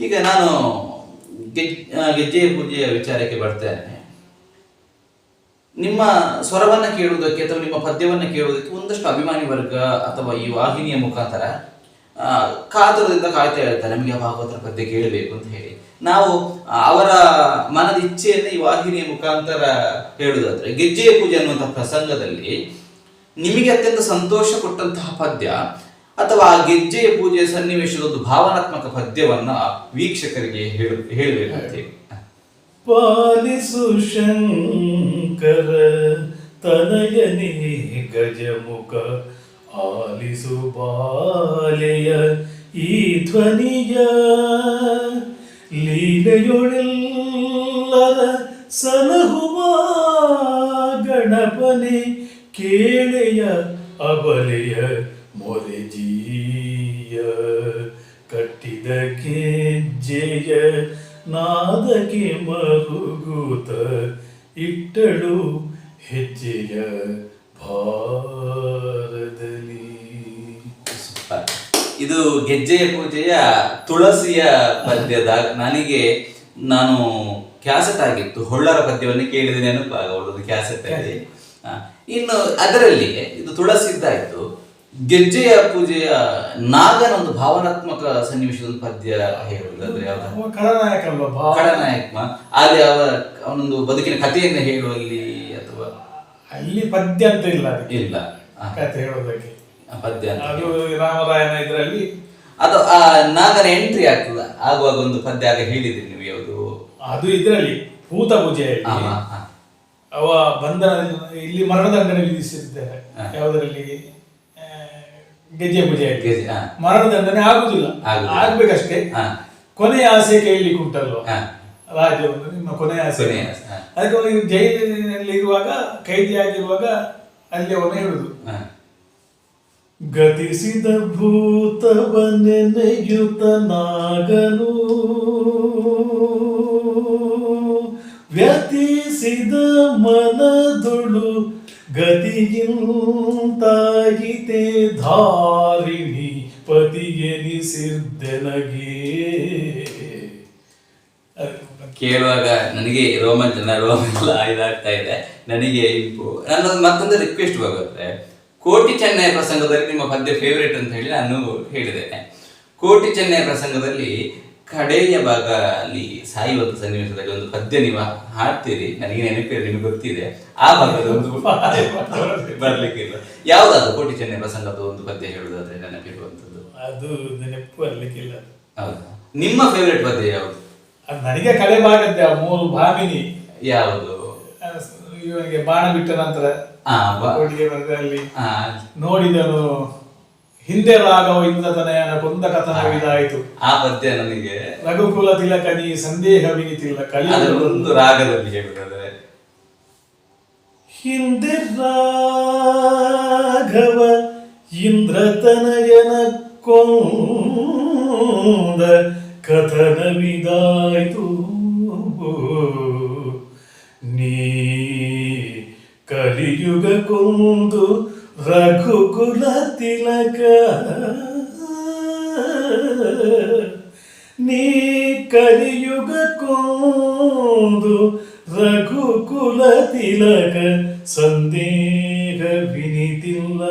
ಈಗ ನಾನು ಗೆಜ್ ಗೆಜ್ಜೆಯ ಪೂಜೆಯ ವಿಚಾರಕ್ಕೆ ಬರ್ತೇನೆ. ನಿಮ್ಮ ಸ್ವರವನ್ನು ಕೇಳುವುದಕ್ಕೆ ಅಥವಾ ನಿಮ್ಮ ಪದ್ಯವನ್ನು ಕೇಳುವುದಕ್ಕೆ ಒಂದಷ್ಟು ಅಭಿಮಾನಿ ವರ್ಗ ಅಥವಾ ಈ ವಾಹಿನಿಯ ಮುಖಾಂತರ ಕಾತುರದಿಂದ ಕಾಯ್ತಾ ಹೇಳ್ತಾರೆ ನಮಗೆ ಭಾಗವತರ ಪದ್ಯ ಕೇಳಬೇಕು ಅಂತ ಹೇಳಿ. ನಾವು ಅವರ ಮನದ ಇಚ್ಛೆಯನ್ನು ಈ ವಾಹಿನಿಯ ಮುಖಾಂತರ ಹೇಳುವುದಾದ್ರೆ, ಗೆಜ್ಜೆಯ ಪೂಜೆ ಅನ್ನುವಂಥ ಪ್ರಸಂಗದಲ್ಲಿ ನಿಮಗೆ ಅತ್ಯಂತ ಸಂತೋಷ ಕೊಟ್ಟಂತಹ ಪದ್ಯ ಅಥವಾ ಆ ಗೆಜ್ಜೆಯ ಪೂಜೆಯ ಸನ್ನಿವೇಶದ ಒಂದು ಭಾವನಾತ್ಮಕ ಪದ್ಯವನ್ನ ವೀಕ್ಷಕರಿಗೆ ಹೇಳು ಹೇಳಬೇಕಂತ ಹೇಳಿ ಪಾಲಿಸು ಶಂಕರ ತನಯನೇ ಗಜಮುಖ ಆಲಿಸು ಬಾಲೆಯ ಈ ಧ್ವನಿಯ, ಲೀಲೆಯೊಳೆಲ್ಲರ ಸಲಹುವ ಗಣಪನೆ ಕೇಳೆಯ ಅಬಲೆಯ ಮೊರೆಜೀಯ ಕಟ್ಟಿದ ಕೆಜ್ಜೆಯ ನಾದಕ್ಕೆ ಮರುಗೂತ ಇಟ್ಟಳು ಹೆಜ್ಜೆಯ ಭಾರದಲ್ಲಿ. ಇದು ಗೆಜ್ಜೆಯ ಪೂಜೆಯ ತುಳಸಿಯ ಪದ್ಯದ ನನಗೆ ನಾನು ಕ್ಯಾಸೆಟ್ ಆಗಿತ್ತು ಹೊಳ್ಳರ ಪದ್ಯವನ್ನು ಕೇಳಿದ ನೆನಪಾಗ ಅವಳದು ಕ್ಯಾಸೆಟ್ ಆಗಿ ಇನ್ನು ಅದರಲ್ಲಿ ಇದು ತುಳಸಿದ್ದಾಯ್ತು ಗೆಜ್ಜೆಯ ಪೂಜೆಯ ನಾಗನ ಒಂದು ಭಾವನಾತ್ಮಕ ಸನ್ನಿವೇಶದ ಒಂದು ಪದ್ಯ ಹೇಳುವುದಾದ್ರೆ ಯಾವ್ದು? ಖಳನಾಯಕ ಅಲ್ಲಿ ಅವ ಅವನೊಂದು ಬದುಕಿನ ಕಥೆಯನ್ನು ಹೇಳುವಲ್ಲಿ ಅಥವಾ? ಅಲ್ಲಿ ಪದ್ಯ ಅಂತ ಇಲ್ಲ ಇಲ್ಲ. ಕತೆ ಹೇಳೋದಕ್ಕೆ ಆ ಪದ್ಯ ಅಂತ ಅದು ರಾಮರಾಯನ ಇದರಲ್ಲಿ. ಅದು ಆ ನಾಗನ ಎಂಟ್ರಿ ಆಗ್ತದ. ಆಗುವಾಗ ಒಂದು ಪದ್ಯ ಆಗ ಹೇಳಿದ್ರಿ ನೀವು ಯಾವುದು? ಅದು ಇದರಲ್ಲಿ ಭೂತ ಪೂಜೆ. ಅವ ಬಂಧನ ಇಲ್ಲಿ ಮರಣದಂಡನೆ ವಿಧಿಸಿದ್ದಾರೆ. ಯಾವುದರಲ್ಲಿ? ಆ, ಗೆಜ್ಜೆ ಪೂಜೆಯಲ್ಲಿ ಗೆಜ್ಜೆ, ಹಾ. ಮರಣದಂಡನೆ ಆಗುದಿಲ್ಲ ಆಗುದಿಲ್ಲ. ಆಗ್ಬೇಕಷ್ಟೇ ಹಾ. ಕೊನೆಯ ಆಸೆ ಕೇಳಲಿಕ್ಕೆ ಉಂಟಲ್ವ ಹಾ. ರಾಜ್ಯವನ್ನು ನಿಮ್ಮ ಕೊನೆಯ ಆಸೆ ಕೊನೆಯ ಆಸೆ, ಹಾ. ಅದಕ್ಕೆ ಅವನಿಗೆ ಜೈಲಿನಲ್ಲಿ ಇರುವಾಗ ಕೈದಿಯಾಗಿರುವಾಗ ಅಲ್ಲಿ ಅವನು ಹೇಳುದು ಹಾ. ಗತಿಸಿದ ಭೂತವನ್ನೆನೆಯುತ ನಾಗನು ವ್ಯತಿಸಿದ ಮನದೊಳು ಗತಿಗಿಂತಾಗಿತೆ ಧಾರಿಣಿ ಪತಿಗೆನಿಸಿದ್ದೆನಗೆ ಕೇಳುವಾಗ ನನಗೆ ರೋಮಾಂಚನ ರೋಮಾಂಚನ ಇದಾಗ್ತಾ ಇದೆ. ನನಗೆ ಇಂಪು ನನ್ನೊಂದು ಮತ್ತೊಂದು ರಿಕ್ವೆಸ್ಟ್ ಹೋಗುತ್ತೆ ಕೋಟಿ ಚೆನ್ನೈ ಪ್ರಸಂಗದಲ್ಲಿ ನಿಮ್ಮ ಪದ್ಯ ಫೇವ್ರೇಟ್ ಅಂತ ಹೇಳಿ ನಾನು ಹೇಳಿದ್ದೇನೆ. ಕೋಟಿ ಚೆನ್ನೈ ಪ್ರಸಂಗದಲ್ಲಿ ಕಡೆಯ ಭಾಗ ಅಲ್ಲಿ ಸಾಯುವಂತ ಸನ್ನಿವೇಶದಲ್ಲಿ ಒಂದು ಪದ್ಯ ನೀವು ಹಾಡ್ತೀರಿ. ನನಗೆ ನೆನಪಿದೆ ನಿಮಗೆ ಗೊತ್ತಿದೆ. ಆ ಭಾಗದ ಒಂದು ಬರ್ಲಿಕ್ಕಿಲ್ಲ. ಯಾವ್ದಾದ್ರು ಕೋಟಿ ಚೆನ್ನೈ ಪ್ರಸಂಗದ ಒಂದು ಪದ್ಯ ಹೇಳುದಾದ್ರೆ ನೆನಪಿರುವಂತದ್ದು ಅದು ನೆನಪು ಬರ್ಲಿಕ್ಕಿಲ್ಲ. ಹೌದಾ? ನಿಮ್ಮ ಫೇವರೇಟ್ ಪದ್ಯ ಯಾವುದು? ನನಗೆ ಭಾಗದ್ದೆ ಆ ಮೂರು ಭಾವಿನಿ ಯಾವುದು? ಇವನಿಗೆ ಬಾಣ ಬಿಟ್ಟ ನಂತರ ನೋಡಿದನು. ಹಿಂದೆ ರಾಘವ ಇಂದ್ರತನಯನ ಕೊಂದ ಕಥನವಿದಾಯಿತು ಆ ಪದ್ಯ ನನಗೆ ರಘುಕುಲ ತಿಲಕನಿ ಸಂದೇಹವಿನಿತಿಲ್ಲ ಕಲಿ ಒಂದು ರಾಗದಲ್ಲಿ ಹೇಳುದಾದ್ರೆ ಹಿಂದೆ ರಾಘವ ಇಂದ್ರತನಯನ ಕೊಂದ ಕಥನವಿದಾಯಿತು ನೀ ಕಲಿಯುಗ ಕೊಂದು ರಘುಕುಲ ತಿಲಕ ನೀ ಕಲಿಯುಗ ಕೊಂದು ರಘುಕುಲ ತಿಲಕ ಸಂದೇಹ ವಿನಿತಿಲ್ಲ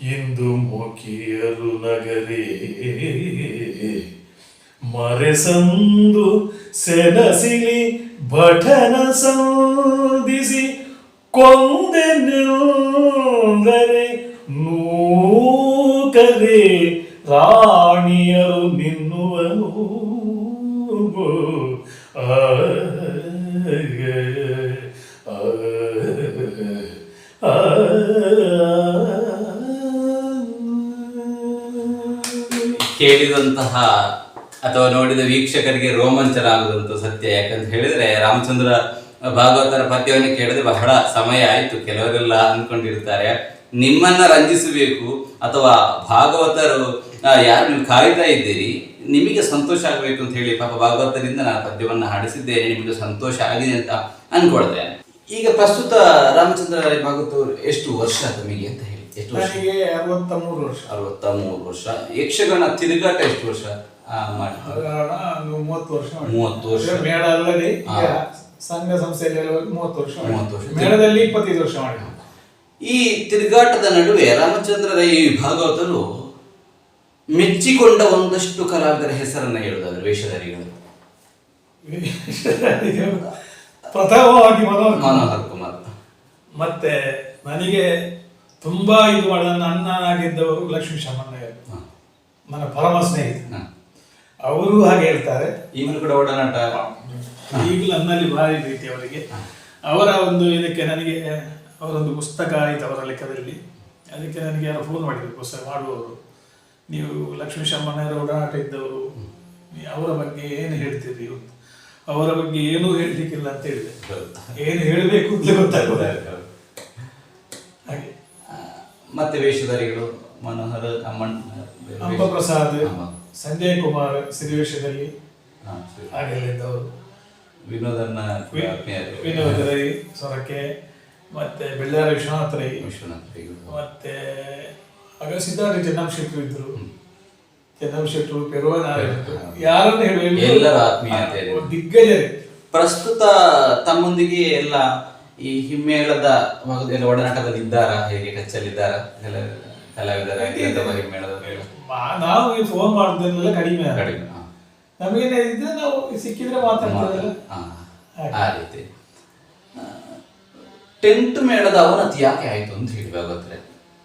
ಇಂದು ಮುಖಿಯರು ನಗರೇ ಮರೆಸಂದು ಸೆನಸಿಲಿ ಭಟನ ಸಂಧಿಸಿ ಕೊಂದೆನೆಂದರೆ ನೂಕರೆ ರಾಣಿಯರು ನಿನ್ನುವನು. ಕೇಳಿದಂತಹ ಅಥವಾ ನೋಡಿದ ವೀಕ್ಷಕರಿಗೆ ರೋಮಾಂಚನ ಆಗದಂತ ಸತ್ಯ. ಯಾಕಂತ ಹೇಳಿದ್ರೆ ರಾಮಚಂದ್ರ ಭಾಗವತರ ಪದ್ಯವನ್ನು ಕೇಳಿದ್ರೆ ಬಹಳ ಸಮಯ ಆಯ್ತು. ಕೆಲವರೆಲ್ಲ ಅಂದ್ಕೊಂಡಿರ್ತಾರೆ. ನಿಮ್ಮನ್ನ ರಂಜಿಸಬೇಕು ಅಥವಾ ಭಾಗವತರು ಯಾರು ನೀವು ಕಾಯ್ತಾ ಇದ್ದೀರಿ ನಿಮಗೆ ಸಂತೋಷ ಆಗಬೇಕು ಅಂತ ಹೇಳಿ ಪಾಪ ಭಾಗವತರಿಂದ ನಾನು ಪದ್ಯವನ್ನು ಹಾಡಿಸಿದ್ದೇನೆ ನಿಮಗೆ ಸಂತೋಷ ಆಗಿದೆ ಅಂತ ಅನ್ಕೊಳ್ತೇನೆ. ಈಗ ಪ್ರಸ್ತುತ ರಾಮಚಂದ್ರ ಭಾಗವತರು ಎಷ್ಟು ವರ್ಷ ತಮಗೆ ಅಂತ ಹೇಳಿ? ಎಷ್ಟು ವರ್ಷ? ಅರವತ್ತ ಮೂರು ವರ್ಷ. ಅರವತ್ತ ಮೂರು ವರ್ಷ. ಯಕ್ಷಗಾನ ತಿರುಗಾಟ ಎಷ್ಟು ವರ್ಷ ಮೂವತ್ತು ವರ್ಷ. ಮೂವತ್ತು ವರ್ಷ. ಸಂಘ ಸಂಸ್ಥೆಯಲ್ಲಿ ಮೂವತ್ತು ವರ್ಷ. ಮೂವತ್ತು ವರ್ಷ. ಮೇಳದಲ್ಲಿ ಇಪ್ಪತ್ತೈದು ವರ್ಷ ಮಾಡಿ ಈ ತಿರುಗಾಟದ ನಡುವೆ ರಾಮಚಂದ್ರ ಈ ಭಾಗವತರು ಮೆಚ್ಚಿಕೊಂಡ ಒಂದಷ್ಟು ಕಲಾವಿದರ ಹೆಸರನ್ನ ಹೇಳುದಾದ್ರೆ ವೇಷಧಾರಿಗಳು. ಪ್ರಥಮವಾಗಿ ಮನೋಹರ್ ಮನೋಹರ್ ಕುಮಾರ್. ಮತ್ತೆ ನನಗೆ ತುಂಬಾ ಇದು ಮಾಡಿದ ನನ್ನ ಅಣ್ಣನಾಗಿದ್ದವರು ಲಕ್ಷ್ಮೀ ಶಮಣ್ಣ ಹ. ನನ್ನ ಪರಮ ಸ್ನೇಹಿತ ಹ. ಅವರು ಹಾಗೆ ಹೇಳ್ತಾರೆ. ಈಗಲೂ ಕೂಡ ಒಡನಾಟ. ಈಗಲೂ ನನ್ನಲ್ಲಿ ಭಾರಿ ಪ್ರೀತಿ ಅವರಿಗೆ. ಅವರ ಒಂದು ಇದಕ್ಕೆ ನನಗೆ ಅವರೊಂದು ಪುಸ್ತಕ ಆಯಿತು ಅವರ ಲೆಕ್ಕದಲ್ಲಿ. ಅದಕ್ಕೆ ನನಗೆ ಯಾರು ಫೋನ್ ಮಾಡಿದ್ರು ಪುಸ್ತಕ ಮಾಡುವವರು. ನೀವು ಲಕ್ಷ್ಮೀ ಶಮ್ಮಣ್ಣರ ಒಡನಾಟ ಇದ್ದವರು. ಅವರ ಬಗ್ಗೆ ಏನು ಹೇಳ್ತೀರಿ? ಅವರ ಬಗ್ಗೆ ಏನೂ ಹೇಳಲಿಕ್ಕಿಲ್ಲ ಅಂತ ಹೇಳಿದೆ. ಏನು ಹೇಳಬೇಕು ಅಂತ ಗೊತ್ತಾಗೋದು ಹಾಗೆ. ಮತ್ತೆ ವೇಷಧಾರಿಗಳು ಮನೋಹರ ಅಮ್ಮನ್ ಅಂಬ. ಪ್ರಸಾದ್ ಸಂಜಯ್ ಕುಮಾರ್ ಸಿರಿವೇಶದಲ್ಲಿ. ಹಾಗೆಲ್ಲ ಇದ್ದವರು. ವಿನೋದನ್ನ. ವಿನೋದ್ ರೈ ಸೊರಕೆ ಮತ್ತೆ ಬೆಳ್ಳಾರಿ ವಿಶ್ವನಾಥ ರೈ ವಿಶ್ವನಾಥ್ ರೈ. ಮತ್ತೆ ಆಗ ಸಿದ್ಧಾರ್ಥ ಚೆನ್ನಂ ಶೆಟ್ಟರು ಇದ್ರು ಚೆನ್ನಂ ಶೆಟ್ಟರು ಪೆರುವ ನಾರಾಯಣ ಇದ್ರು. ಯಾರನ್ನು ಹೇಳುವ ಎಲ್ಲರ ಆತ್ಮೀಯತೆ. ದಿಗ್ಗಜರೇ ಪ್ರಸ್ತುತ ತಮ್ಮೊಂದಿಗೆ ಎಲ್ಲ ಈ ಹಿಮ್ಮೇಳದ ಒಡನಾಟದಲ್ಲಿ ಇದ್ದಾರಾ ಹೇಗೆ ಕಚ್ಚಲಿದ್ದಾರ ಎಲ್ಲ ಕಲಾವಿದರ ಅಥವಾ ಹಿಮ್ಮೇಳದ ನಾವು ಫೋನ್ ಮಾಡಿದ್ದೆಲ್ಲ ಕಡಿಮೆ ಕಡಿಮೆ. ನಮಗೇನೆ ಇದ್ರೆ ನಾವು ಸಿಕ್ಕಿದ್ರೆ ಮಾತಾಡ್ತೇವೆ ಹ. ಆ ರೀತಿ. ಟೆಂಟ್ ಮೇಳದ ಅವನತಿ ಯಾಕೆ ಆಯ್ತು ಅಂತ ಹೇಳಿ ಭಾಗವತ್ರೆ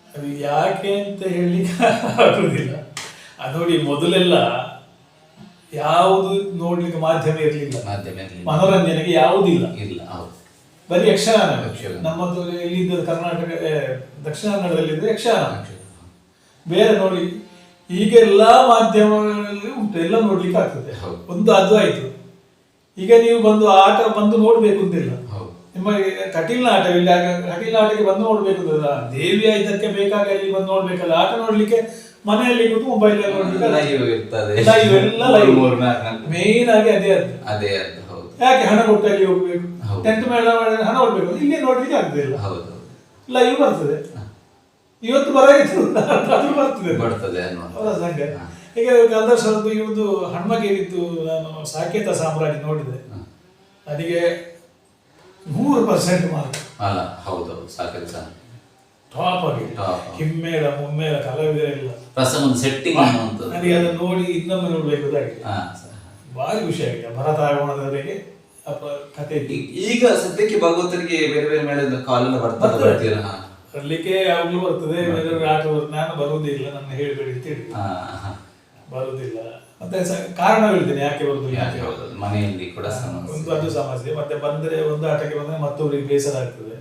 ಅದು ಯಾಕೆ ಅಂತ ಹೇಳಲಿಕ್ಕೆ ಆಗುದಿಲ್ಲ. ಅದು ನೋಡಿ ಮೊದಲೆಲ್ಲ ಯಾವುದು ನೋಡ್ಲಿಕ್ಕೆ ಮಾಧ್ಯಮ ಇರಲಿಲ್ಲ. ಮಾಧ್ಯಮ ಇರ್ಲಿಲ್ಲ. ಮನೋರಂಜನೆಗೆ ಯಾವುದೂ ಇಲ್ಲ. ಹೌದು. ಬರೀ ಯಕ್ಷಗಾನ. ನಮ್ಮದು ಇಲ್ಲಿದ್ದ ಕರ್ನಾಟಕ ದಕ್ಷಿಣ ಕನ್ನಡದಲ್ಲಿದ್ದ ಯಕ್ಷಗಾನ. ಬೇರೆ ನೋಡಿ ಈಗ ಎಲ್ಲಾ ಮಾಧ್ಯಮಗಳಲ್ಲಿ ಉಂಟು ಎಲ್ಲ ನೋಡ್ಲಿಕ್ಕೆ ಆಗ್ತದೆ. ಒಂದು ಅದು ಆಯ್ತು. ಈಗ ನೀವು ಬಂದು ಆಟ ಬಂದು ನೋಡ್ಬೇಕು ಅಂತಿಲ್ಲ ಇಲ್ಲ. ನಿಮ್ಮ ಕಟೀಲ್ ಆಗ ನಾಟಕ್ಕೆ ಆಟಕ್ಕೆ ಬಂದು ನೋಡ್ಬೇಕು ಅಂತಲ್ಲ ದೇವಿಯ ಇದಕ್ಕೆ ಬೇಕಾಗ ಇಲ್ಲಿ ಬಂದು ನೋಡ್ಬೇಕಲ್ಲ ಆಟ ನೋಡ್ಲಿಕ್ಕೆ ಮನೆಯಲ್ಲಿ ಕೂತು ಮೊಬೈಲ್. ಮೇನ್ ಆಗಿ ಅದೇ ಅದು. ಅದೇ ಯಾಕೆ ಹಣ ಕೊಟ್ಟು ಅಲ್ಲಿ ಹೋಗ್ಬೇಕು? ಟೆಂತ್ ಮೇಳ ಹಣ ಕೊಡ್ಬೇಕು? ಇಲ್ಲಿ ನೋಡ್ಲಿಕ್ಕೆ ಆಗ್ತಿಲ್ಲ ಹೌದು. ಲೈವ್ ಬರ್ತದೆ. ಇವತ್ತು ಬರಾಗಿತ್ತು ಅದು ಬರ್ತದೆ. ಬರ್ತದೆ ಅವರ ಸಂಘ? ಈಗ ಕಲ್ದರ್ ಇವತ್ತು ಇವ್ರದ್ದು ಹಣ್ಮಗೇರಿದ್ದು ನಾನು ಸಾಕೇತ ಸಾಮ್ರಾಜ್ಯ ನೋಡಿದೆ. ಅದಿಗೆ ನೂರು ಪರ್ಸೆಂಟ್ ಮಾರ್ಕ್ ಅಲ್ಲ ಹೌದು ಸಾಕೇತ ಟಾಪ್ ಆಗಿ Top. ಹಿಮ್ಮೇಳ ಮುಮ್ಮೇಳ ಕಲಾವಿದರಿಲ್ಲ. ಪ್ರಸಂಗ ಸೆಟ್ಟಿಂಗ್ ನನಗೆ ಅದನ್ನು ನೋಡಿ ಇನ್ನೊಮ್ಮೆ ನೋಡಬೇಕು ಭಾರಿ ಖುಷಿ ಆಗಿದೆ. ಅಪ್ಪ ಕತೆ. ಈಗ ಸದ್ಯಕ್ಕೆ ಭಗವತರಿಗೆ ಬೇರೆ ಬೇರೆ ಮೇಲೆ ಕಾಲೆಲ್ಲ. ಬರ್ತೀರಾ. ಬರ್ಲಿಕ್ಕೆ ಯಾವಾಗಲೂ ಬರ್ತದೆ ಬೇರೆ ಆಟ ನಾನು ಬರುವುದಿಲ್ಲ ನನ್ನ ಹೇಳಬೇಡಿ ಅಂತ ಹೇಳಿ. ಬರುವುದಿಲ್ಲ. ಮತ್ತೆ ಕಾರಣ ಹೇಳ್ತೇನೆ ಯಾಕೆ ಬರುದಿಲ್ಲ ಯಾಕೆ ಮನೆಯಲ್ಲಿ ಕೂಡ ಸಮಸ್ಯೆ. ಒಂದು ಅದು ಸಮಸ್ಯೆ. ಮತ್ತೆ ಬಂದ್ರೆ ಒಂದು ಆಟಕ್ಕೆ ಬಂದ್ರೆ ಮತ್ತೊಬ್ಬರಿಗೆ ಬೇಸರ ಆಗ್ತದೆ.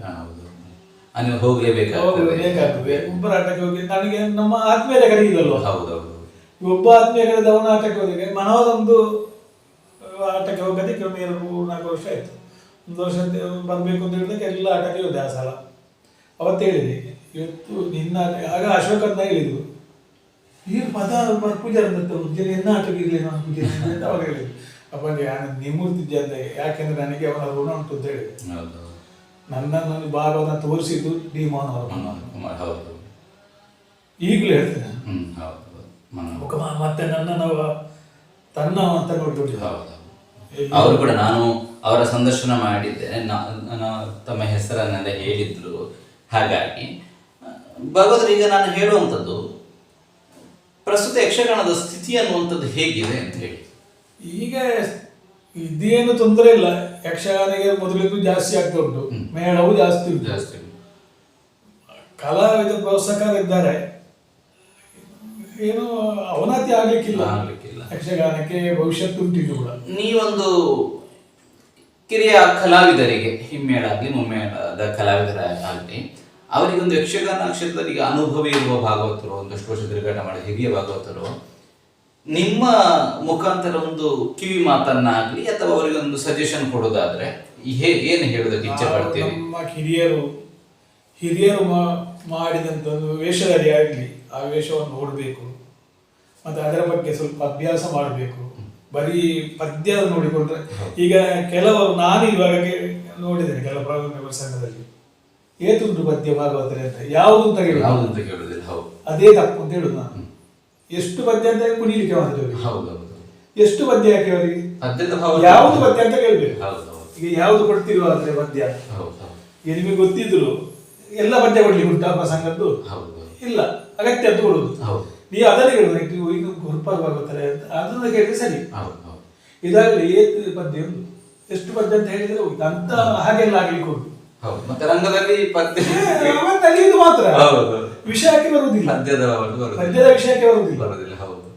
ನೀವು ಹೋಗ್ಲೇಬೇಕಾಗ್ತದೆ ಬೇಕಾಗ್ತದೆ. ಒಬ್ಬರ ಆಟಕ್ಕೆ ಹೋಗಿ ನನಗೆ ನಮ್ಮ ಆತ್ಮೀಯರ ಕರೀದಲ್ವ ಹೌದೌದು ಒಬ್ಬ ಆತ್ಮೀಯ ಕರೆದ ಅವನ ಆಟಕ್ಕೆ ಹೋಗಿದ್ರೆ ಮನೋದೊಂದು ಆಟಕ್ಕೆ ಹೋಗೋದಕ್ಕೆ ಒಂದು ಎರಡು ಮೂರು ನಾಲ್ಕು ವರ್ಷ ಆಯ್ತು. ಒಂದು ವರ್ಷ ಬರಬೇಕು ಅಂತ ಹೇಳಿದಾಗ ಎಲ್ಲ ಆಟಕ್ಕೆ ಹೋದೆ ಆ ಸಲ. ಅವತ್ತು ಹೇಳಿದೆ ಇವತ್ತು ನಿನ್ನ ಆಗ ಅಶೋಕ ಅಂತ ಹೇಳಿದ್ರು. ಈ ಪದ ಪೂಜಾರ ಅಂತ ಉಜ್ಜನೆ ಎನ್ನ ಆಟಕ್ಕೆ ಇರಲಿ ನಾನು ಪೂಜೆ ಅಂತ ಅವಾಗ ಹೇಳಿದ್ರು. ಅಪ್ಪ ನಾನು ನಿಮ್ಮೂರ್ತಿದ್ದೆ ಅಂತ ಯಾಕೆಂದ್ರೆ ನನಗೆ ಅವನ ಋಣ ಉಂಟು ಅಂತ ಹೇಳಿದೆ ನನ್ನನ್ನು ಭಾಗವನ್ನು ತೋರಿಸಿದ್ದು ಡಿ ಮೋಹನ್ ಅವರು ಈಗಲೂ ಹೇಳ್ತೇನೆ. ಮತ್ತೆ ನನ್ನ ನಾವು ತನ್ನ ಅಂತ ನೋಡ್ಬಿಟ್ಟು ಹೌದು. ಅವರು ಕೂಡ ನಾನು ಅವರ ಸಂದರ್ಶನ ಮಾಡಿದ್ದೆ. ತಮ್ಮ ಹೆಸರನ್ನೆಲ್ಲ ಹೇಳಿದ್ರು. ಹಾಗಾಗಿ ಭಗವದ್ರೆ ಈಗ ನಾನು ಹೇಳುವಂಥದ್ದು ಪ್ರಸ್ತುತ ಯಕ್ಷಗಾನದ ಸ್ಥಿತಿ ಅನ್ನುವಂಥದ್ದು ಹೇಗಿದೆ ಅಂತ ಹೇಳಿ. ಈಗ ಇದೇನು ತೊಂದರೆ ಇಲ್ಲ. ಯಕ್ಷಗಾನಿಗೆ ಮೊದಲಿಗೂ ಜಾಸ್ತಿ ಆಗ್ತಾ ಉಂಟು. ಮೇಳವು ಜಾಸ್ತಿ ಜಾಸ್ತಿ ಕಲಾವಿದ ಪ್ರೋತ್ಸಾಹಕರಿದ್ದಾರೆ ಏನು ಅವನತಿ ಆಗ್ಲಿಕ್ಕಿಲ್ಲ. ಆಗ್ಲಿಕ್ಕಿಲ್ಲ. ಯಕ್ಷಗಾನಕ್ಕೆ ಭವಿಷ್ಯತ್ತು ಉಂಟು ಇದು ಕೂಡ. ನೀವೊಂದು ಕಿರಿಯ ಕಲಾವಿದರಿಗೆ ಹಿಮ್ಮೇಳ ಆಗಲಿ ಮುಮ್ಮೇಳದ ಕಲಾವಿದರ ಆಗಲಿ ಅವರಿಗೊಂದು ಯಕ್ಷಗಾನ ಕ್ಷೇತ್ರದಲ್ಲಿ ಈಗ ಅನುಭವಿ ಇರುವ ಭಾಗವತರು ಒಂದಷ್ಟು ವರ್ಷ ತಿರುಗಾಟ ಮಾಡಿ ಹಿರಿಯ ಭಾಗವತರು ನಿಮ್ಮ ಮುಖಾಂತರ ಒಂದು ಕಿವಿ ಮಾತನ್ನಾಗ್ಲಿ ಅಥವಾ ಅವರಿಗೆ ಒಂದು ಸಜೆಷನ್ ಕೊಡೋದಾದ್ರೆ ಹೇ ಏನು ಹೇಳೋದಕ್ಕೆ ಇಚ್ಛೆ ಪಡ್ತೀವಿ ನಮ್ಮ ಹಿರಿಯರು ಹಿರಿಯರು ಮಾಡಿದಂಥ ಒಂದು ವೇಷಧಾರಿ ಆಗಲಿ ಆ ವೇಷವನ್ನು ನೋಡಬೇಕು. ಮತ್ತೆ ಅದರ ಬಗ್ಗೆ ಸ್ವಲ್ಪ ಅಭ್ಯಾಸ ಮಾಡಬೇಕು. ಬರೀ ಪದ್ಯ ನೋಡಿಕೊಂಡ್ರೆ ಈಗ ಕೆಲವರು ನಾನು ಇವಾಗ ನೋಡಿದ್ದೇನೆ ಕೆಲವು ಏತುಂಟು ಪದ್ಯ ಭಾಗವತರೆ ಅಂತ. ಯಾವುದು ಅಂತ ಹೇಳುದು ಯಾವುದು ಅಂತ ಕೇಳುದಿಲ್ಲ ಹೌದು. ಅದೇ ತಪ್ಪು ಅಂತ ಹೇಳುದು ನಾನು. ಎಷ್ಟು ಪದ್ಯ ಅಂತ ಕುಣಿಲಿಕ್ಕೆ ಮಾಡಿದ್ರು ಹೌದು ಎಷ್ಟು ಪದ್ಯ ಯಾಕೆ ಅವರಿಗೆ ಯಾವುದು ಪದ್ಯ ಅಂತ ಕೇಳ್ಬೇಕು. ಹೌದು ಹೌದು. ಈಗ ಯಾವುದು ಕೊಡ್ತಿರುವ ಅಂದ್ರೆ ಪದ್ಯ? ಹೌದು ಹೌದು. ಈಗ ನಿಮಗೆ ಗೊತ್ತಿದ್ರು ಎಲ್ಲ ಪದ್ಯ ಕೊಡ್ಲಿಕ್ಕೆ ಉಂಟಾ ಪ್ರಸಂಗದ್ದು ಹೌದು ಇಲ್ಲ ಅಗತ್ಯ ಅಂತ ಕೊಡುದು. ಹೌದು. ನೀವು ಅದನ್ನೇ ಕೇಳುದು ನೀವು ಈಗ ಭಾಗವತರೆ ಅಂತ. ಅದನ್ನ ಕೇಳಿದ್ರೆ ಸರಿ. ಹೌದು ಹೌದು. ಇದಾಗಲಿ ಏತ್ ಪದ್ಯ ಎಷ್ಟು ಪದ್ಯ ಅಂತ ಹೇಳಿದ್ರೆ ಅಂತ ಹಾಗೆಲ್ಲ ಆಗ್ಲಿಕ್ಕೆ ಉಂಟು. ಹೌದು ಮತ್ತೆ ರಂಗದಲ್ಲಿ ಪದ್ಯ ಮಾತ್ರ. ಹೌದು. ವಿಷಯಕ್ಕೆ ಬರುವುದಿಲ್ಲ. ಪದ್ಯದ ಪದ್ಯದ ವಿಷಯಕ್ಕೆ ಬರುವುದಿಲ್ಲ. ಬರುವುದಿಲ್ಲ ಹೌದು.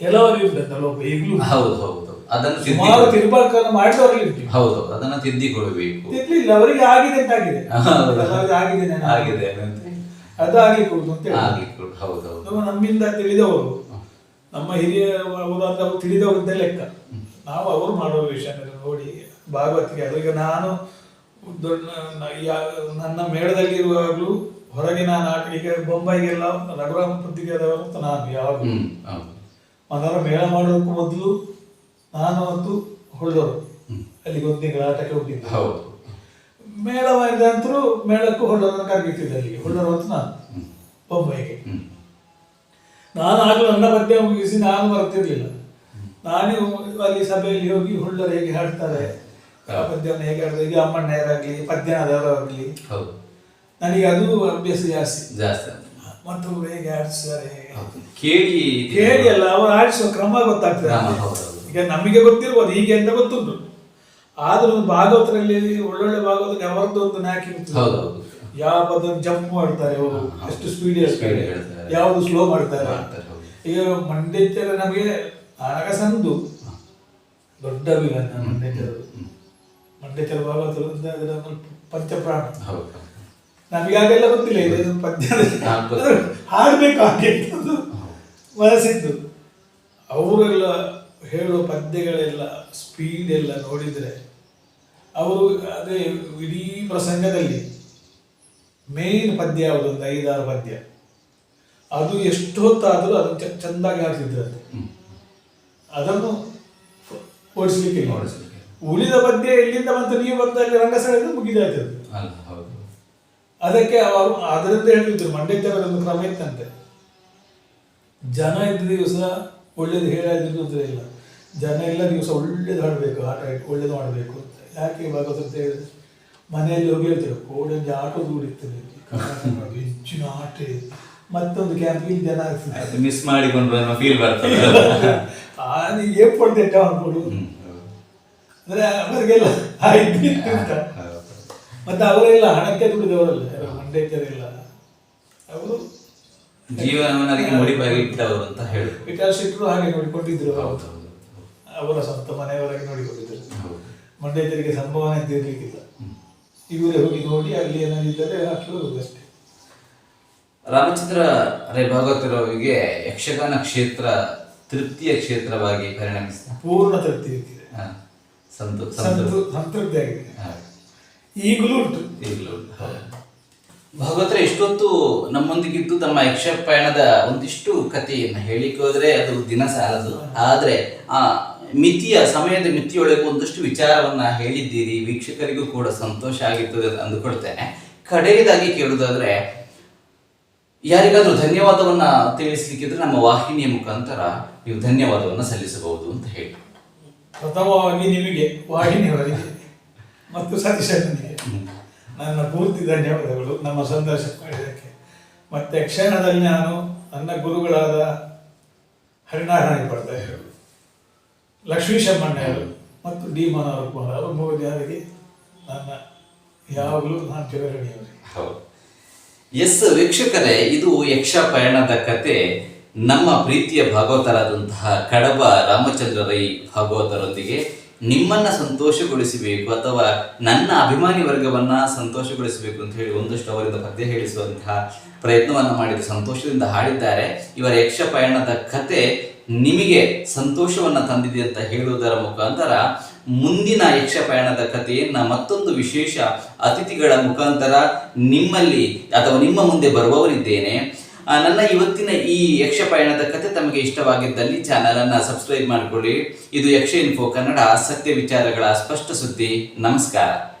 ಕೆಲವರು ಲೋಪ ಈಗಲೂ. ಹೌದು ಹೌದು. ಅದನ್ನು ಸುಮಾರು ತಿರುಪಾಕನ್ನು ಮಾಡಿದವರು ಹೌದು ಅದನ್ನ ತಿದ್ದಿಕೊಳ್ಬೇಕು ತಿದ್ದಲಿಲ್ಲ ಅವರಿಗೆ ಆಗಿದೆ ಅಂತ ಆಗಿದೆ. ಆಗಿದೆ ಆಗಿದೆ ಅಂತ. ಅದು ಆಗಿಕೊಡುದು ಅಂತ ಹೌದು ಹೌದು. ನಮ್ಮ ನಮ್ಮಿಂದ ತಿಳಿದವರು ನಮ್ಮ ಹಿರಿಯವರು ಅಂತ ತಿಳಿದವರಿದ್ದ ಲೆಕ್ಕ. ನಾವು ಅವರು ಮಾಡುವ ವಿಷಯ ನೋಡಿ ಭಾಗವತಿಗೆ. ಅದು ಈಗ ನಾನು ದೊಡ್ಡ ನನ್ನ ಮೇಳದಲ್ಲಿರುವಾಗಲೂ ಹೊರಗಿನ ನಾಟಕ ಈಗ ಬೊಂಬೈಗೆಲ್ಲ ರಘುರಾಮ ಪತ್ರಿಕೆದವರು ಅಂತ ನಾನು ಯಾವಾಗಲೂ ಮನರ ಮೇಳ ಮಾಡೋದಕ್ಕೂ ಮೊದಲು ನಾನು ಮತ್ತು ಹೊಳ್ದವರು ಅಲ್ಲಿ ಒಂದು ತಿಂಗಳ ಆಟಕ್ಕೆ ಹೋಗಿದ್ದೆ. ಹೌದು. ಮೇಳ ಮಾಡಿದ ಮೇಳಕ್ಕೂ ಹೊಳ್ಳರನ್ನು ಕರೆದಿಟ್ಟಿದ್ದೆ ಅಲ್ಲಿಗೆ. ಹೊಳ್ಳರು ಅಂತ ನಾನು. ಬೊಂಬೈಗೆ. ನಾನು ಆಗಲೂ ನನ್ನ ಪದ್ಯ ಮುಗಿಸಿ ನಾನು ಬರ್ತಿರ್ಲಿಲ್ಲ ನಾನೇ ಅಲ್ಲಿ ಸಭೆಯಲ್ಲಿ ಹೋಗಿ ಹುಳ್ಳರು ಹೇಗೆ ಹಾಡ್ತಾರೆ ಪದ್ಯವನ್ನು ಹೇಗೆ ಆಡೋದು? ಈಗ ಅಮ್ಮಣ್ಣಯರಾಗಲಿ ಆಗಲಿ ಹೌದು. ನನಗೆ ಅದು ಅಭ್ಯಾಸ ಜಾಸ್ತಿ. ಜಾಸ್ತಿ. ಮತ್ತೊಬ್ರು ಹೇಗೆ ಆಡಿಸ್ತಾರೆ? ಕೇಳಿ ಕೇಳಿ ಅಲ್ಲ ಅವರು ಆಡಿಸುವ ಕ್ರಮ ಗೊತ್ತಾಗ್ತದೆ. ಈಗ ನಮಗೆ ಗೊತ್ತಿರ್ಬೋದು ಹೀಗೆ ಅಂತ ಗೊತ್ತುಂಟು. ಆದ್ರೂ ಭಾಗವತರಲ್ಲಿ ಒಳ್ಳೊಳ್ಳೆ ಭಾಗವತ ಅವರದ್ದು ಒಂದು ನಾಕಿ ಇರ್ತದೆ. ಹೌದು. ಯಾವ ಪದ ಜಂಪ್ ಮಾಡ್ತಾರೆ ಅವರು. ಎಷ್ಟು ಸ್ಪೀಡ್ ಹೇಳ್ತಾರೆ. ಯಾವುದು ಸ್ಲೋ ಮಾಡ್ತಾರೆ. ಈಗ ಮಂಡ್ಯಚರ ನಮಗೆ ಆಗ ಸಂದು ದೊಡ್ಡ ಅಭಿಮಾನ ಮಂಡ್ಯಚರು ಮಂಡ್ಯಚರ ಚಲುವಾಗ ಪಂಚಪ್ರಾಣ ನಮಗಾಗೆಲ್ಲ ಗೊತ್ತಿಲ್ಲ ಇದು ಪದ್ಯ. ಹಾಡ್ಬೇಕು ಹಾಗೆ ಮನಸ್ಸಿದ್ದು. ಅವರೆಲ್ಲ ಹೇಳೋ ಪದ್ಯಗಳೆಲ್ಲ ಸ್ಪೀಡ್ ಎಲ್ಲ ನೋಡಿದರೆ ಅವರು ಅದೇ ಇಡೀ ಪ್ರಸಂಗದಲ್ಲಿ ಮೇನ್ ಪದ್ಯ ಯಾವುದು ಒಂದು ಐದಾರು ಪದ್ಯ. ಅದು ಎಷ್ಟು ಹೊತ್ತಾದರೂ ಅದನ್ನು ಚೆಂದಾಗಿ ಹಾಡ್ತಿದ್ರಂತೆ ಹ್ಮ್. ಅದನ್ನು ಓಡಿಸ್ಲಿಕ್ಕೆ ಓಡಿಸ್ಲಿಕ್ಕೆ. ಉಳಿದ ಬಗ್ಗೆ ಎಲ್ಲಿಂದ ಬಂತು? ನೀವು ಮುಗಿದಾಯ್ತದೆ ಅಲ್ಲ ಹೌದು. ಅದಕ್ಕೆ ಅವರು ಅದರಿಂದ ಹೇಳ್ತಿದ್ರು ಮಂಡ್ಯದ ಒಂದು ಕ್ರಮ ಇತ್ತಂತೆ. ಜನ ಇದ್ದ ದಿವಸ ಒಳ್ಳೇದು ಹೇಳೋದಿಲ್ಲ ಇಲ್ಲ. ಜನ ಇಲ್ಲ ದಿವಸ ಒಳ್ಳೇದು ಹಾಡಬೇಕು ಆಟ ಒಳ್ಳೇದು ಮಾಡಬೇಕು ಅಂತ. ಯಾಕೆ ಇವಾಗ ಅಂತ ಹೇಳಿದ್ರೆ ಮನೆಯಲ್ಲಿ ಹೋಗಿ ಹೇಳ್ತಾರೆ ಕೋಡಲ್ಲಿ ಆಟೋ ದೂಡಿತ್ತು ಹೆಚ್ಚಿನ ಆಟ. ಮತ್ತೊಂದು ಕ್ಯಾಂಪಿಗೆ ಜನ ಮಿಸ್ ಮಾಡಿಕೊಂಡು ಫೀಲ್ ಬರ್ತದೆ. ಏರ್ಪೋರ್ಟ್ ಕೊಡು. ಅಂದ್ರೆ ಅವರಿಗೆಲ್ಲ ಹೌದು. ಮತ್ತೆ ಅವರೆಲ್ಲ ಹಣಕ್ಕೆ ದುಡಿದವರಲ್ಲ ಯಾರು ಮಂಡ್ಯಚರೆಲ್ಲ ಅವರು ಜೀವನವನ್ನು ಅದಕ್ಕೆ ಮುಡಿಪಾಗಿ ಇಟ್ಟವರು ಅಂತ ಹೇಳಿ ವಿಕಾಸ್ ಶೆಟ್ಟರು ಹಾಗೆ ನೋಡಿಕೊಂಡಿದ್ರು ಅವರ. ಸ್ವಂತ ಮನೆಯವರಾಗಿ ನೋಡಿಕೊಂಡಿದ್ರು ಹೌದು. ಮಂಡ್ಯಚರಿಗೆ ಸಂಭಾವನೆ ಇದ್ದಿರಲಿಕ್ಕಿಲ್ಲ ಇವರೇ ಹೋಗಿ ನೋಡಿ ಅಲ್ಲಿ ಏನಾಗಿದ್ದರೆ ಹಾಕಿ ಅಷ್ಟೇ. ರಾಮಚಂದ್ರ ರೈ ಭಾಗವತರವರಿಗೆ ಯಕ್ಷಗಾನ ಕ್ಷೇತ್ರ ತೃಪ್ತಿಯ ಕ್ಷೇತ್ರವಾಗಿ ಪರಿಣಮಿಸಿದ. ಪೂರ್ಣ ತೃಪ್ತಿ ಇರ್ತಿದೆ. ಹಾ. ಸಂತು ಸಂತೃ ಸಂತು ಸಂತೃಪ್ತಿ ಆಗಿದೆ ಈಗಲೂ ಉಂಟು. ಈಗಲೂ ಉಂಟು. ಹೌದು. ಭಾಗವತರ ಇಷ್ಟೊತ್ತು ನಮ್ಮೊಂದಿಗಿದ್ದು ತಮ್ಮ ಯಕ್ಷ ಪಯಣದ ಒಂದಿಷ್ಟು ಕಥೆಯನ್ನು ಹೇಳಿಕ್ಕೆ ಹೋದ್ರೆ ಅದು ದಿನ ಸಾಲದು. ಆದ್ರೆ ಆ ಮಿತಿಯ ಸಮಯದ ಮಿತಿಯೊಳಗೆ ಒಂದಷ್ಟು ವಿಚಾರವನ್ನ ಹೇಳಿದ್ದೀರಿ. ವೀಕ್ಷಕರಿಗೂ ಕೂಡ ಸಂತೋಷ ಆಗಿರ್ತದೆ ಅಂದುಕೊಳ್ತೇನೆ. ಕಡೆಯದಾಗಿ ಕೇಳುವುದಾದ್ರೆ ಯಾರಿಗಾದ್ರೂ ಧನ್ಯವಾದವನ್ನ ತಿಳಿಸ್ಲಿಕ್ಕಿದ್ರೆ ನಮ್ಮ ವಾಹಿನಿಯ ಮುಖಾಂತರ ನೀವು ಧನ್ಯವಾದವನ್ನ ಸಲ್ಲಿಸಬಹುದು ಅಂತ ಹೇಳಿ. ಪ್ರಥಮವಾಗಿ ನಿಮಗೆ ವಾಹಿನಿಯವರಿಗೆ ಮತ್ತು ಸತೀಶನಿಗೆ ನನ್ನ ಪೂರ್ತಿ ಧನ್ಯವಾದಗಳು ನಮ್ಮ ಸಂದರ್ಶನ ಮಾಡಿದ್ದಕ್ಕೆ ಮತ್ತು ಕ್ಷಣದಲ್ಲಿ ನಾನು ನನ್ನ ಗುರುಗಳಾದ ಹರಿನಾರಾಯಣ ಪಡ್ತಾರೆ ಲಕ್ಷ್ಮೀಶಮ್ಮಣ್ಣವರು ಮತ್ತು ಡಿ ಮನೋಹರ್ ಕುಮಾರ್ ಅವರು. ಮೂರು ಜನರಿಗೆ ನನ್ನ ಯಾವಾಗಲೂ ನಾನು ಚಿರಋಣಿಯವರಿಗೆ ಹೌದು. ಎಸ್ ವೀಕ್ಷಕರೇ ಇದು ಯಕ್ಷ ಪಯಣದ ಕತೆ. ನಮ್ಮ ಪ್ರೀತಿಯ ಭಾಗವತರಾದಂತಹ ಕಡಬ ರಾಮಚಂದ್ರ ರೈ ಭಾಗವತರೊಂದಿಗೆ ನಿಮ್ಮನ್ನ ಸಂತೋಷಗೊಳಿಸಬೇಕು ಅಥವಾ ನನ್ನ ಅಭಿಮಾನಿ ವರ್ಗವನ್ನ ಸಂತೋಷಗೊಳಿಸಬೇಕು ಅಂತ ಹೇಳಿ ಒಂದಷ್ಟು ಅವರಿಂದ ಪದ್ಯ ಹೇಳಿಸುವಂತಹ ಪ್ರಯತ್ನವನ್ನು ಮಾಡಿದ ಸಂತೋಷದಿಂದ ಹಾಡಿದ್ದಾರೆ. ಇವರ ಯಕ್ಷ ಪಯಣದ ಕತೆ ನಿಮಗೆ ಸಂತೋಷವನ್ನ ತಂದಿದೆ ಅಂತ ಹೇಳುವುದರ ಮುಖಾಂತರ ಮುಂದಿನ ಯಕ್ಷ ಪಯಣದ ಕಥೆಯನ್ನ ಮತ್ತೊಂದು ವಿಶೇಷ ಅತಿಥಿಗಳ ಮುಖಾಂತರ ನಿಮ್ಮಲ್ಲಿ ಅಥವಾ ನಿಮ್ಮ ಮುಂದೆ ಬರುವವರಿದ್ದೇನೆ. ನನ್ನ ಇವತ್ತಿನ ಈ ಯಕ್ಷ ಪಯಣದ ಕಥೆ ತಮಗೆ ಇಷ್ಟವಾಗಿದ್ದಲ್ಲಿ ಚಾನಲ್ ಅನ್ನ ಸಬ್ಸ್ಕ್ರೈಬ್ ಮಾಡಿಕೊಳ್ಳಿ. ಇದು ಯಕ್ಷ ಇನ್ಫೋ ಕನ್ನಡ ಸತ್ಯ ವಿಚಾರಗಳ ಸ್ಪಷ್ಟ ಸುದ್ದಿ. ನಮಸ್ಕಾರ.